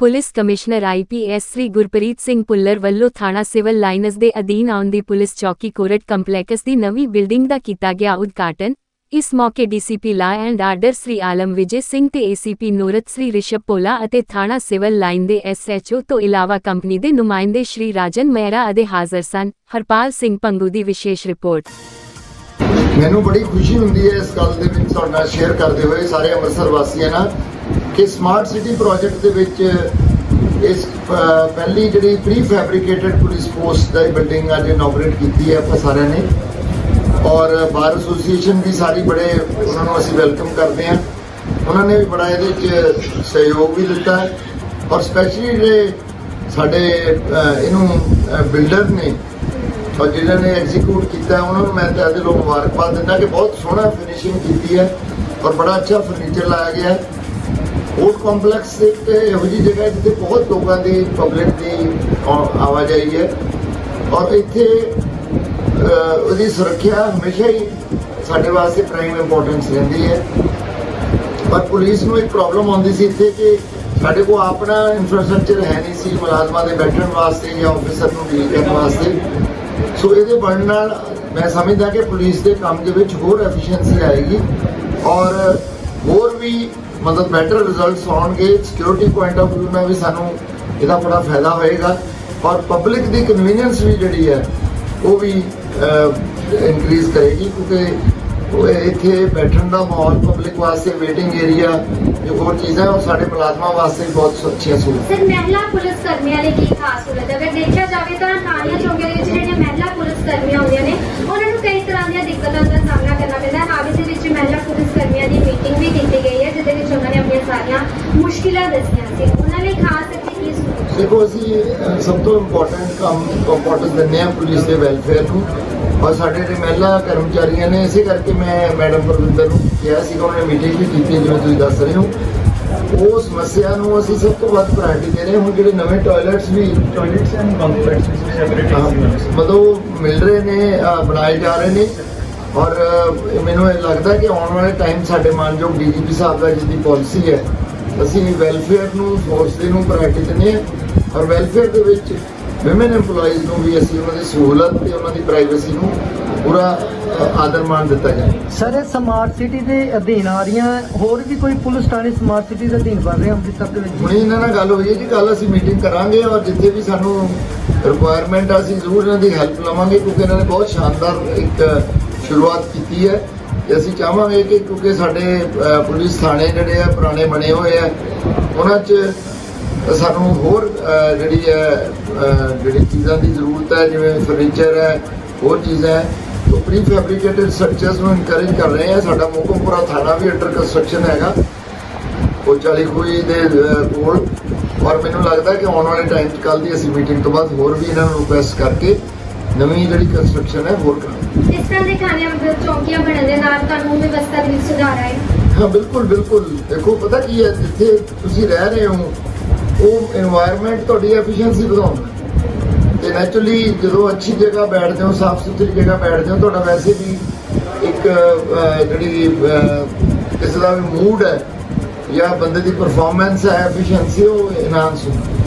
Police commissioner IPS Shri Gurpreet Singh Bhullar ਵੱਲੋਂ ਥਾਣਾ civil lines ਦੇ ਅਧੀਨ ਆਉਂਦੀ ਪੁਲਿਸ ਚੌਕੀ ਕੋਰਟ ਕੰਪਲੈਕਸ ਦੀ ਨਵੀਂ ਬਿਲਡਿੰਗ ਦਾ ਕੀਤਾ ਗਿਆ ਉਦਘਾਟਨ। ਇਸ ਮੌਕੇ DCP law and order Shri Alam Vijay Singh ਤੇ ਏਸੀਪੀ ਨੂਰਤ, ਸ੍ਰੀ ਰਿਸ਼ਭ ਪੋਲਾ ਅਤੇ ਥਾਣਾ ਸਿਵਲ ਲਾਈਨ ਦੇ ਐਸਐਚਓ ਤੋਂ ਇਲਾਵਾ ਕੰਪਨੀ ਦੇ ਨੁਮਾਇੰਦੇ ਸ੍ਰੀ ਰਾਜਨ ਮਹਿਰਾ ਅਤੇ ਹਾਜ਼ਰ ਸਨ। ਹਰਪਾਲ ਸਿੰਘ ਪੰਗੂ ਦੀ ਵਿਸ਼ੇਸ਼ ਰਿਪੋਰਟ। ਮੈਨੂੰ ਬੜੀ ਖੁਸ਼ੀ ਹੁੰਦੀ ਹੈ ਇਸ ਗੱਲ ਦੇ ਵਿੱਚ ਤੁਹਾਡੇ ਸ਼ੇਅਰ ਕਰਦੇ ਹੋਏ, ਸਾਰੇ ਅੰਮ੍ਰਿਤਸਰ ਵਾਸੀਆਂ ਨਾਲ। ਕਿ ਸਮਾਰਟ ਸਿਟੀ ਪ੍ਰੋਜੈਕਟ ਦੇ ਵਿੱਚ ਇਸ ਪਹਿਲੀ ਜਿਹੜੀ ਪ੍ਰੀ ਫੈਬਰੀਕੇਟਡ ਪੁਲਿਸ ਪੋਸਟ ਦਾ ਬਿਲਡਿੰਗ ਅੱਜ ਇਨੋਗਰੇਟ ਕੀਤੀ ਹੈ ਆਪਾਂ ਸਾਰਿਆਂ ਨੇ। ਔਰ ਬਾਰ ਐਸੋਸੀਏਸ਼ਨ ਵੀ ਸਾਰੀ ਬੜੇ, ਉਹਨਾਂ ਨੂੰ ਅਸੀਂ ਵੈਲਕਮ ਕਰਦੇ ਹਾਂ। ਉਹਨਾਂ ਨੇ ਵੀ ਬੜਾ ਇਹਦੇ ਵਿੱਚ ਸਹਿਯੋਗ ਵੀ ਦਿੱਤਾ ਔਰ ਸਪੈਸ਼ਲੀ ਜਿਹੜੇ ਸਾਡੇ ਇਹਨੂੰ ਬਿਲਡਰ ਨੇ, ਔਰ ਜਿਹਨਾਂ ਨੇ ਐਗਜ਼ੀਕਿਊਟ ਕੀਤਾ, ਉਹਨਾਂ ਨੂੰ ਮੈਂ ਤਾਂ ਦਿਲੋਂ ਮੁਬਾਰਕਬਾਦ ਦਿੰਦਾ ਕਿ ਬਹੁਤ ਸੋਹਣਾ ਫਿਨਿਸ਼ਿੰਗ ਕੀਤੀ ਹੈ। ਔਰ ਬੜਾ ਅੱਛਾ ਫਰਨੀਚਰ ਲਾਇਆ ਗਿਆ ਹੈ। ਕੋਰਟ ਕੰਪਲੈਕਸ ਇੱਕ ਇਹੋ ਜਿਹੀ ਜਗ੍ਹਾ ਜਿੱਥੇ ਬਹੁਤ ਲੋਕਾਂ ਦੀ ਪਬਲਿਕ ਦੀ ਆਵਾਜਾਈ ਹੈ। ਔਰ ਇੱਥੇ ਉਹਦੀ ਸੁਰੱਖਿਆ ਹਮੇਸ਼ਾ ਹੀ ਸਾਡੇ ਵਾਸਤੇ ਪ੍ਰਾਈਮ ਇੰਪੋਰਟੈਂਸ ਰਹਿੰਦੀ ਹੈ। ਪਰ ਪੁਲਿਸ ਨੂੰ ਇੱਕ ਪ੍ਰੋਬਲਮ ਆਉਂਦੀ ਸੀ ਇੱਥੇ ਕਿ ਸਾਡੇ ਕੋਲ ਆਪਣਾ ਇਨਫਰਾਸਟ੍ਰਕਚਰ ਹੈ ਨਹੀਂ ਸੀ ਮੁਲਾਜ਼ਮਾਂ ਦੇ ਬੈਠਣ ਵਾਸਤੇ ਜਾਂ ਆਫੀਸਰ ਨੂੰ ਡੀਲ ਕਰਨ ਵਾਸਤੇ। ਸੋ ਇਹਦੇ ਬਣਨ ਨਾਲ ਮੈਂ ਸਮਝਦਾ ਕਿ ਪੁਲਿਸ ਦੇ ਕੰਮ ਦੇ ਵਿੱਚ ਹੋਰ ਐਫੀਸ਼ੀਐਂਸੀ ਆਏਗੀ। ਔਰ ਹੋਰ ਵੀ ਮਤਲਬ ਬੈਟਰ ਰਿਜ਼ਲਟਸ ਆਉਣਗੇ। ਸਿਕਿਉਰਿਟੀ ਪੁਆਇੰਟ ਆਫ View ਨਾਲ ਵੀ ਸਾਨੂੰ ਇਹਦਾ ਬੜਾ ਫਾਇਦਾ ਹੋਏਗਾ। ਔਰ ਪਬਲਿਕ ਦੀ ਕਨਵੀਨੀਅੰਸ ਵੀ ਜਿਹੜੀ ਹੈ, ਉਹ ਵੀ ਇਨਕਰੀਜ਼ ਕਰੇਗੀ। ਕਿਉਂਕਿ ਉਹ ਇੱਥੇ ਬੈਠਣ ਦਾ ਮਾਹੌਲ ਪਬਲਿਕ ਵਾਸਤੇ ਵੇਟਿੰਗ ਏਰੀਆ ਜੋ ਹੋਰ ਚੀਜ਼ਾਂ, ਉਹ ਸਾਡੇ ਮੁਲਾਜ਼ਮਾਂ ਵਾਸਤੇ ਵੀ ਬਹੁਤ ਅੱਛੀਆਂ ਸਹੂਲਤਾਂ ਸਰ, ਮਹਿਲਾ ਪੁਲਿਸ ਕਰਮੀਆਂ ਲਈ ਕੀ ਖਾਸ ਸਹੂਲਤ ਅਗਰ ਦੇਖਿਆ ਜਾਵੇ ਤਾਂ ਥਾਣੀਆਂ ਚੌਂਕੀਆਂ ਦੇ ਵਿੱਚ ਜਿਹੜੀਆਂ ਮਹਿਲਾ ਪੁਲਿਸ ਕਰਮੀਆਂ ਹੁੰਦੀਆਂ ਨੇ, ਉਹਨਾਂ ਨੂੰ ਕਈ ਤਰ੍ਹਾਂ ਦੀਆਂ ਦਿੱਕਤਾਂ ਦਾ ਸਾਹਮਣਾ देखो अभी सब तो इंपोर्टेंट काम इंपोर्टेंस दें पुलिस के वेलफेयर को और साढ़े जो महिला कर्मचारियों ने इस करके मैं मैडम परमिंदर किया उन्होंने मीटिंग भी की जिम्मे तुम दस रहे हो। वो समस्या को असं सब तो बद प्रायोरिटी दे रहे हम जो नवे टॉयलेट्स भी मतलब मिल रहे हैं बनाए जा रहे हैं और मैं लगता कि आने वाले टाइम साढ़े मान योग डी जी पी साहब का जिसकी पॉलिसी है ਅਸੀਂ ਵੈਲਫੇਅਰ ਨੂੰ ਫੋਰਸ ਨੂੰ ਪ੍ਰਾਇੋਰਟੀ ਦਿੰਦੇ ਹਾਂ ਔਰ ਵੈਲਫੇਅਰ ਦੇ ਵਿੱਚ ਵਿਮਨ EMPLOYEES ਨੂੰ ਵੀ ਅਸੀਂ ਉਹਨਾਂ ਦੀ ਸਹੂਲਤ ਤੇ ਉਹਨਾਂ ਦੀ ਪ੍ਰਾਈਵੇਸੀ ਨੂੰ ਪੂਰਾ ਆਦਰ ਮਾਣ ਦਿੱਤਾ ਜਾਏ ਸਰ ਇਹ ਸਮਾਰਟ ਸਿਟੀ ਦੇ ਅਧੀਨ ਆ ਰਹੀਆਂ ਹੋਰ ਵੀ ਕੋਈ ਪੁਲਿਸ ਥਾਣੇ ਸਮਾਰਟ ਸਿਟੀ ਦੇ ਅਧੀਨ ਬਣ ਰਹੇ ਅੰਮ੍ਰਿਤਸਰ ਦੇ ਵਿੱਚ? ਹੁਣੇ ਇਹਨਾਂ ਨਾਲ ਗੱਲ ਹੋਈ ਹੈ ਜੀ ਕੱਲ ਅਸੀਂ ਮੀਟਿੰਗ ਕਰਾਂਗੇ ਔਰ ਜਿੱਥੇ ਵੀ ਸਾਨੂੰ ਰਿਕੁਆਇਰਮੈਂਟ ਆ ਅਸੀਂ ਜ਼ਰੂਰ ਇਹਨਾਂ ਦੀ ਹੈਲਪ ਲਵਾਂਗੇ ਕਿਉਂਕਿ ਇਹਨਾਂ ਨੇ ਬਹੁਤ ਸ਼ਾਨਦਾਰ ਇੱਕ ਸ਼ੁਰੂਆਤ ਕੀਤੀ ਹੈ। ਤੇ ਅਸੀਂ ਚਾਹਾਂਗੇ ਕਿ ਕਿਉਂਕਿ ਸਾਡੇ ਪੁਲਿਸ ਥਾਣੇ ਜਿਹੜੇ ਆ, ਪੁਰਾਣੇ ਬਣੇ ਹੋਏ ਆ, ਉਹਨਾਂ 'ਚ ਸਾਨੂੰ ਹੋਰ ਜਿਹੜੀ ਹੈ ਜਿਹੜੀ ਚੀਜ਼ਾਂ ਦੀ ਜ਼ਰੂਰਤ ਹੈ, ਜਿਵੇਂ ਫਰਨੀਚਰ ਹੈ, ਹੋਰ ਚੀਜ਼ਾਂ ਹੈ ਤੋਂ ਪ੍ਰੀ ਫੈਬਰੀਕੇਟਡ ਸਟਰਕਚਰਸ ਨੂੰ ਇਨਕਰੇਜ ਕਰ ਰਹੇ ਆ। ਸਾਡਾ ਮੋਕਮਪੁਰਾ ਥਾਣਾ ਵੀ ਅੰਡਰ ਕੰਸਟਰਕਸ਼ਨ ਹੈਗਾ। ਉਹ 40 ਖੂਹੀ ਦੇ ਕੋਲ। ਔਰ ਮੈਨੂੰ ਲੱਗਦਾ ਕਿ ਆਉਣ ਵਾਲੇ ਟਾਈਮ 'ਚ ਕੱਲ ਦੀ ਅਸੀਂ ਮੀਟਿੰਗ ਤੋਂ ਬਾਅਦ ਹੋਰ ਵੀ ਇਹਨਾਂ ਨੂੰ ਰਿਕੁਐਸਟ ਕਰਕੇ ਨਵੀਂ ਜਿਹੜੀ ਕੰਸਟਰਕਸ਼ਨ ਹੈ ਹੋਰ ਕਰਾਂਗੇ ਇਸ ਤਰ੍ਹਾਂ ਦੇ ਖਾਣੇ ਮਤਲਬ ਚੌਕੀਆਂ ਬਣਨ ਦੇ ਨਾਲ ਕਾਨੂੰਨ ਵਿਵਸਥਾ ਦੇ ਵਿੱਚ ਸੁਧਾਰ ਆਏ। ਹਾਂ ਬਿਲਕੁਲ ਬਿਲਕੁਲ। ਦੇਖੋ ਪਤਾ ਕੀ ਹੈ ਜਿੱਥੇ ਤੁਸੀਂ ਰਹਿ ਰਹੇ ਹੋ ਉਹ এনवायरमेंट ਤੁਹਾਡੀ ਐਫੀਸ਼ੀਐਂਸੀ ਵਧਾਉਂਦਾ ਤੇ ਨੈਚੁਰਲੀ ਜਦੋਂ ਅੱਛੀ ਜਗ੍ਹਾ ਬੈਠਦੇ ਹੋ ਸਾਫ਼ ਸੁਥਰੀ ਜਗ੍ਹਾ ਬੈਠਦੇ ਹੋ ਤੁਹਾਡਾ ਵੈਸੇ ਵੀ ਇੱਕ ਜਿਹੜੀ ਕਿਸੇ ਦਾ ਵੀ ਮੂਡ ਹੈ ਜਾਂ ਬੰਦੇ ਦੀ ਪਰਫਾਰਮੈਂਸ ਹੈ ਐਫੀਸ਼ੀਐਂਸੀ ਉਹ ਇਨਹਾਂਸ ਹੁੰਦੀ